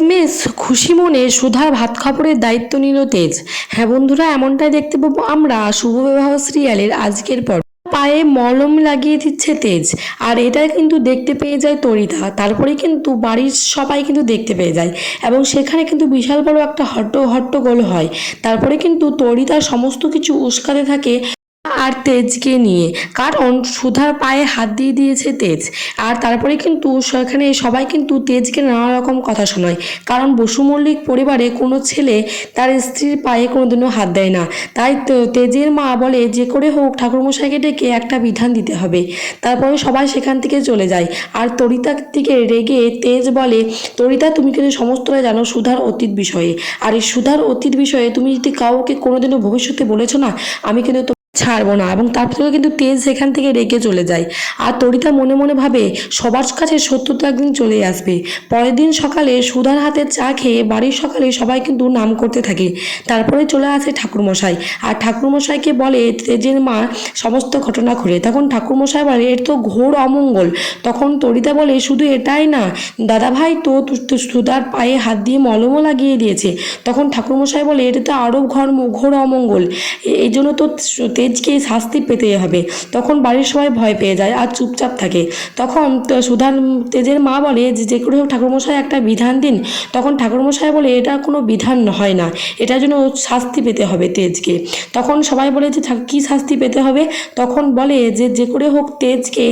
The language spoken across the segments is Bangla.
মেস খুশি মনে সুধার ভাত খাবারের দায়িত্ব নিল তেজ। হ্যাঁ বন্ধুরা, এমনটাই দেখতে পাবো আমরা শুভ বিবাহ সিরিয়ালের আজকের পর পায়ে মলম লাগিয়ে দিচ্ছে তেজ। আর এটা কিন্তু দেখতে পেয়ে যায় তরিতা। তারপরে কিন্তু বাড়ির সবাই কিন্তু দেখতে পেয়ে যায়। এবং সেখানে কিন্তু বিশাল বড় একটা হট্ট হট্টগোল হয়। তারপরে কিন্তু তরিতা সমস্ত কিছু উস্কাতে থাকে। আর তেজকে নিয়ে। কারণ সুধার পায়ে হাত দিয়ে দিয়েছে তেজ। আর তারপরে কিন্তু সেখানে সবাই কিন্তু তেজকে নানা রকম কথা শোনায়। কারণ বসু মল্লিক পরিবারে কোনো ছেলে তার স্ত্রীর পায়ে কোনোদিনও হাত দেয় না। তাই তেজের মা বলে, যে করে হোক, ঠাকুরমশাইকে ডেকে একটা বিধান দিতে হবে। তারপরে সবাই সেখান থেকে চলে যায়। আর তরিতার থেকে রেগে তেজ বলে, তরিতা, তুমি কিন্তু সমস্তটা জানো সুধার অতীত বিষয়ে। আর এই সুধার অতীত বিষয়ে তুমি যদি কাউকে কোনোদিনও ভবিষ্যতে বলেছ না, আমি কিন্তু ছাড়বো না এবং তারপরে কিন্তু তেজ সেখান থেকে রেগে চলে যায়। আর তরিতা মনে মনে ভাবে, সবার কাছে সত্য তো একদিন চলে আসবে। পরের দিন সকালে সুধার হাতে চা খেয়ে বাড়ির সকালে সবাই কিন্তু নাম করতে থাকে। তারপরে চলে আসে ঠাকুরমশাই। আর ঠাকুরমশাইকে বলে, তেজের মা সমস্ত ঘটনা ঘুরে। তখন ঠাকুরমশাই বলে, এর তো ঘোর অমঙ্গল। তখন তরিতা বলে, শুধু এটাই না দাদাভাই তো সুধার পায়ে হাত দিয়ে মলমও লাগিয়ে দিয়েছে। তখন ঠাকুরমশাই বলে এটা তো আরও ঘর, ঘোর অমঙ্গল। এই জন্য তো তেজকে শাস্তি পেতে হবে। তখন বাড়ির সবাই ভয় পেয়ে যায় আর চুপচাপ থাকে। তখন তো সুধার তেজের মা বলে যে করে হোক ঠাকুরমশাই একটা বিধান দিন। তখন ঠাকুরমশাই বলে, এটা কোনো বিধান হয় না। এটার জন্য শাস্তি পেতে হবে তেজকে। তখন সবাই বলে যে কী শাস্তি পেতে হবে? তখন বলে যে যে করে হোক তেজকে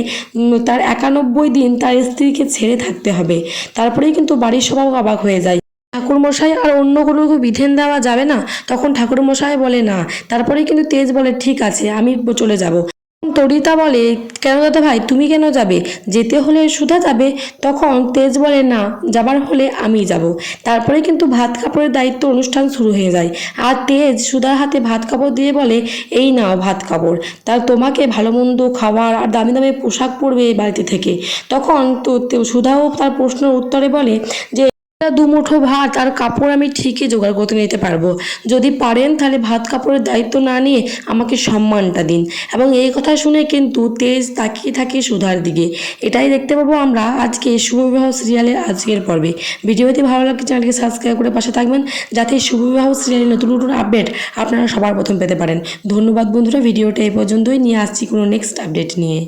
তার একানব্বই দিন তার স্ত্রীকে ছেড়ে থাকতে হবে। তারপরেই কিন্তু বাড়ির সবাই অবাক হয়ে যায়। ঠাকুরমশাই আর অন্য কোনো বিধান দেওয়া যাবে না। তখন ঠাকুরমশাই বলে, না তারপরে কিন্তু তেজ বলে, ঠিক আছে, আমি চলে যাব। তরিতা বলে, কেন দাদা ভাই, তুমি কেন যাবে? যেতে হলে সুধা যাবে। তখন তেজ বলে, না, যাবার হলে আমি যাব। তারপরে কিন্তু ভাত কাপড়ের দায়িত্ব অনুষ্ঠান শুরু হয়ে যায়। আর তেজ সুধার হাতে ভাত কাপড় দিয়ে বলে, এই নাও ভাত কাপড়, তার তোমাকে ভালো মন্দ খাবার আর দামি দামি পোশাক পরবে বাড়িতে থেকে। তখন তো, সুধাও তার প্রশ্নের উত্তরে বলে যে দু মুঠো ভাত আর কাপড় আমি ঠিকই জোগাড় করতে নিতে পারব। যদি পারেন তাহলে ভাত কাপড়ের দায়িত্ব না নিয়ে আমাকে সম্মানটা দিন। এবং এই কথা শুনে কিন্তু তেজ তাকিয়ে থাকে সুধার দিকে। এটাই দেখতে পাবো আমরা আজকে শুভবিবাহ সিরিয়ালের আজকের পর্বে। ভিডিওটি ভালো লাগলে চ্যানেলকে সাবস্ক্রাইব করে পাশে থাকবেন, যাতে শুভবিবাহ সিরিয়ালের নতুন নতুন আপডেট আপনারা সবার প্রথম পেতে পারেন। ধন্যবাদ বন্ধুরা, ভিডিওটা এই পর্যন্তই। নিয়ে আসছি কোনো নেক্সট আপডেট নিয়ে।